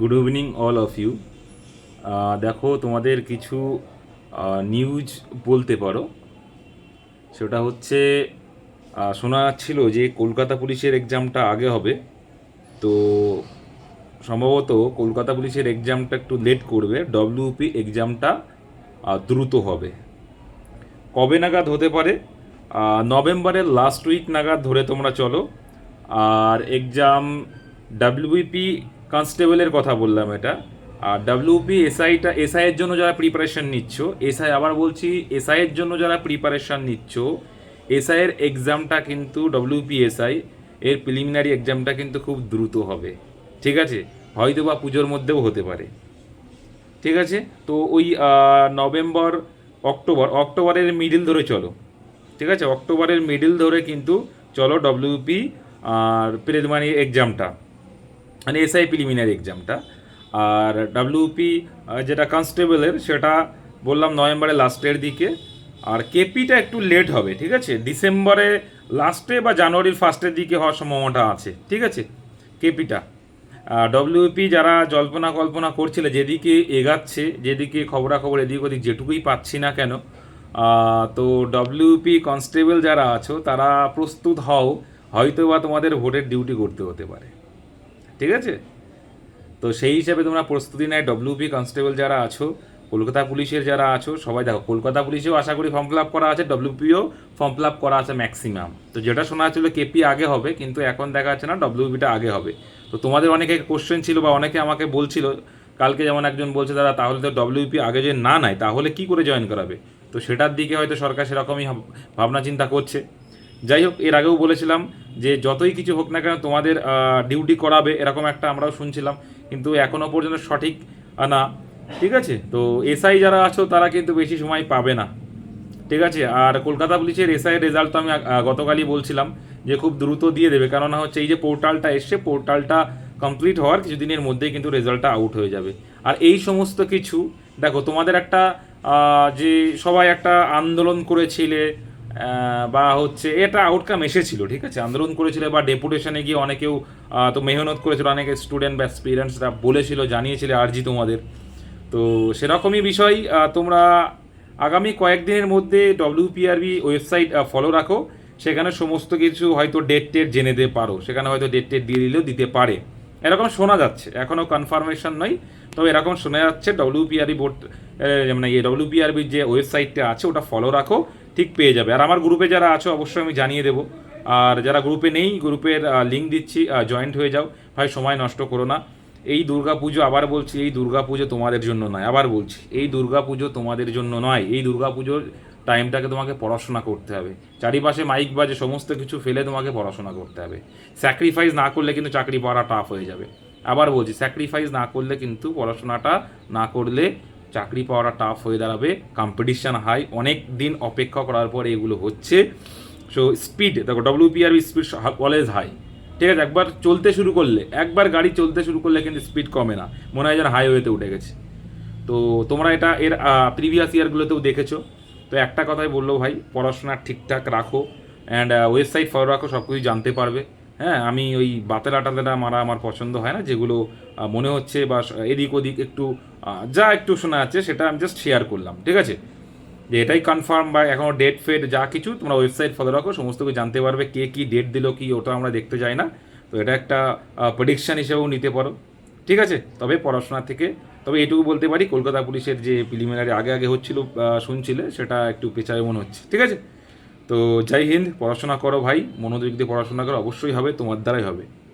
Good evening all of you দেখো, তোমাদের কিছু নিউজ বলতে পারো। সেটা হচ্ছে শোনা যাচ্ছিল যে কলকাতা পুলিশের এক্সামটা আগে হবে। তো সম্ভবত কলকাতা পুলিশের এক্সামটা একটু লেট করবে। ডব্লিউপি এক্সামটা দ্রুত হবে। কবে নাগাদ হতে পারে? নভেম্বরের লাস্ট উইক নাগাদ ধরে তোমরা চলো। আর এক্সাম ডাব্লিউপি কনস্টেবলের কথা বললাম এটা। আর ডাব্লিউপি এসআইটা এসআইয়ের জন্য যারা প্রিপারেশন নিচ্ছ এসআই আবার বলছি এসআইয়ের জন্য যারা প্রিপারেশন নিচ্ছ এসআইয়ের এক্সামটা কিন্তু ডব্লিউপি এসআই এর প্রিলিমিনারি এক্সামটা কিন্তু খুব দ্রুত হবে। ঠিক আছে? হয়তো বা পুজোর মধ্যেও হতে পারে। ঠিক আছে? তো ওই নভেম্বর, অক্টোবর, অক্টোবরের মিডিল ধরে চলো। ঠিক আছে? অক্টোবরের মিডিল ধরে কিন্তু চলো ডব্লিউপি আর প্রিলিমিনারি এক্সামটা মানে এসআই প্রিলিমিনারি এক্সামটা আর ডাব্লিউপি যেটা কনস্টেবলের সেটা বললাম নভেম্বরের লাস্টের দিকে। আর কেপিটা একটু লেট হবে, ঠিক আছে? ডিসেম্বরে লাস্টে বা জানুয়ারির ফার্স্টের দিকে হওয়ার সম্ভাবনাটা আছে, ঠিক আছে? কেপিটা ডব্লিউপি যারা জল্পনা কল্পনা করছিলে, যেদিকে এগাচ্ছে, যেদিকে খবরাখবর এদিক ওদিক যেটুকুই পাচ্ছি না কেন তো ডব্লিউপি কনস্টেবল যারা আছো, তারা প্রস্তুত হও হয়তো বা তোমাদের ভোটের ডিউটি করতে হতে পারে। ঠিক আছে? তো সেই হিসাবে তোমরা প্রস্তুতি নেয় ডব্লিউপি কনস্টেবল যারা আছো, কলকাতা পুলিশের যারা আছো, সবাই দেখো, কলকাতা পুলিশেও আশা করি ফর্ম ফিল আপ করা আছে ডব্লিউপিও ফর্ম ফিল আপ করা আছে ম্যাক্সিমাম তো যেটা শোনা যাচ্ছিল কেপি আগে হবে, কিন্তু এখন দেখা যাচ্ছে না ডব্লিউপিটা আগে হবে। তো তোমাদের অনেকে কোশ্চেন ছিল বা অনেকে আমাকে বলছিল, কালকে যেমন একজন বলছে, দাদা, তাহলে তো ডব্লিউপি আগে যদি না নেয়, তাহলে কি করে জয়েন করাবে? তো সেটার দিকে হয়তো সরকার সেরকমই ভাব- ভাবনা চিন্তা করছে। যাই হোক, এর আগেও বলেছিলাম যে যতই কিছু হোক না কেন তোমাদের ডিউটি করাবে, এরকম একটা আমরাও শুনছিলাম। কিন্তু এখনও পর্যন্ত সঠিক না। ঠিক আছে? তো এসআই যারা আছো, তারা কিন্তু বেশি সময় পাবে না। ঠিক আছে? আর কলকাতা পুলিশের এসআই রেজাল্ট তো আমি গতকালই বলছিলাম যে খুব দ্রুত দিয়ে দেবে। কেননা হচ্ছে এই যে পোর্টালটা এসছে পোর্টালটা কমপ্লিট হওয়ার কিছুদিনের মধ্যেই কিন্তু রেজাল্টটা আউট হয়ে যাবে। আর এই সমস্ত কিছু, দেখো, তোমাদের একটা যে সবাই একটা আন্দোলন করেছিলে বা হচ্ছে এটা আউটকাম এসেছিল, ঠিক আছে? আন্দোলন করেছিল বা ডেপুটেশনে গিয়ে অনেকেও তো মেহনত করেছিল, অনেকে স্টুডেন্ট বা স্টুডেন্টসরা বলেছিল, জানিয়েছিলে আর্জি তোমাদের। তো সেরকমই বিষয় তোমরা আগামী কয়েকদিনের মধ্যে ডব্লিউপিআরবি ওয়েবসাইট ফলো রাখো। সেখানে সমস্ত কিছু হয়তো ডেট টেট জেনে দিতে পারো। সেখানে হয়তো ডেট টেট দিয়ে দিলেও দিতে পারে। এরকম শোনা যাচ্ছে। এখনও কনফার্মেশন নয়, তবে এরকম শোনা যাচ্ছে ডব্লিউপিআরবি বোর্ড মানে এই ডব্লিউপিআরবির যে ওয়েবসাইটটা আছে, ওটা ফলো রাখো। ঠিক পেয়ে যাবে। আর আমার গ্রুপে যারা আছো, অবশ্যই আমি জানিয়ে দেবো। আর যারা গ্রুপে নেই গ্রুপের লিঙ্ক দিচ্ছি জয়েন্ট হয়ে যাও। ভাই, সময় নষ্ট করো না। এই দুর্গাপুজো আবার বলছি, এই দুর্গাপুজো তোমাদের জন্য নয়। আবার বলছি, এই দুর্গাপুজো তোমাদের জন্য নয়। এই দুর্গাপুজোর টাইমটাকে তোমাকে পড়াশোনা করতে হবে। চারিপাশে মাইক বাজে, সমস্ত কিছু ফেলে তোমাকে পড়াশোনা করতে হবে। স্যাক্রিফাইস না করলে কিন্তু চাকরি পাওয়া টাফ হয়ে যাবে। আবার বলছি স্যাক্রিফাইস না করলে কিন্তু পড়াশোনাটা না করলে চাকরি পাওয়াটা টাফ হয়ে দাঁড়াবে। কম্পিটিশান হাই অনেক দিন অপেক্ষা করার পর এগুলো হচ্ছে। সো স্পিড দেখো ডব্লিউপিআরবি স্পিড অলওয়েজ হাই ঠিক আছে, একবার চলতে শুরু করলে, একবার গাড়ি চলতে শুরু করলে কিন্তু স্পিড কমে না। মনে হয় যেন হাইওয়েতে উঠে গেছে। তো, তোমরা এটা এর প্রিভিয়াস ইয়ারগুলোতেও দেখেছ। তো, একটা কথাই বলল ভাই, পড়াশোনা ঠিকঠাক রাখো। অ্যান্ড ওয়েবসাইট ফলো রাখো সব কিছু জানতে পারবে। হ্যাঁ আমি ওই বাতেলা টাতেলা মারা আমার পছন্দ হয় না, যেগুলো মনে হচ্ছে বা এদিক ওদিক একটু যা একটু শোনা যাচ্ছে সেটা আমি জাস্ট শেয়ার করলাম, ঠিক আছে? যে এটাই কনফার্ম বা এখনও ডেট ফেট যা কিছু, তোমরা ওয়েবসাইট ফলো রাখো, সমস্ত কিছু জানতে পারবে কে কী ডেট দিল কি, ওটা আমরা দেখতে যাই না। তো এটা একটা প্রেডিকশান হিসেবেও নিতে পারো, ঠিক আছে? তবে পড়াশোনা থেকে, তবে এটুকু বলতে পারি, কলকাতা পুলিশের যে প্রিলিমিনারি আগে আগে হচ্ছিল শুনছিলে, সেটা একটু পেছায় মনে হচ্ছে, ঠিক আছে? তো জয় হিন্দ, পড়াশোনা করো ভাই, মনোযোগ দিয়ে পড়াশোনা করো, অবশ্যই হবে, তোমার দ্বারাই হবে।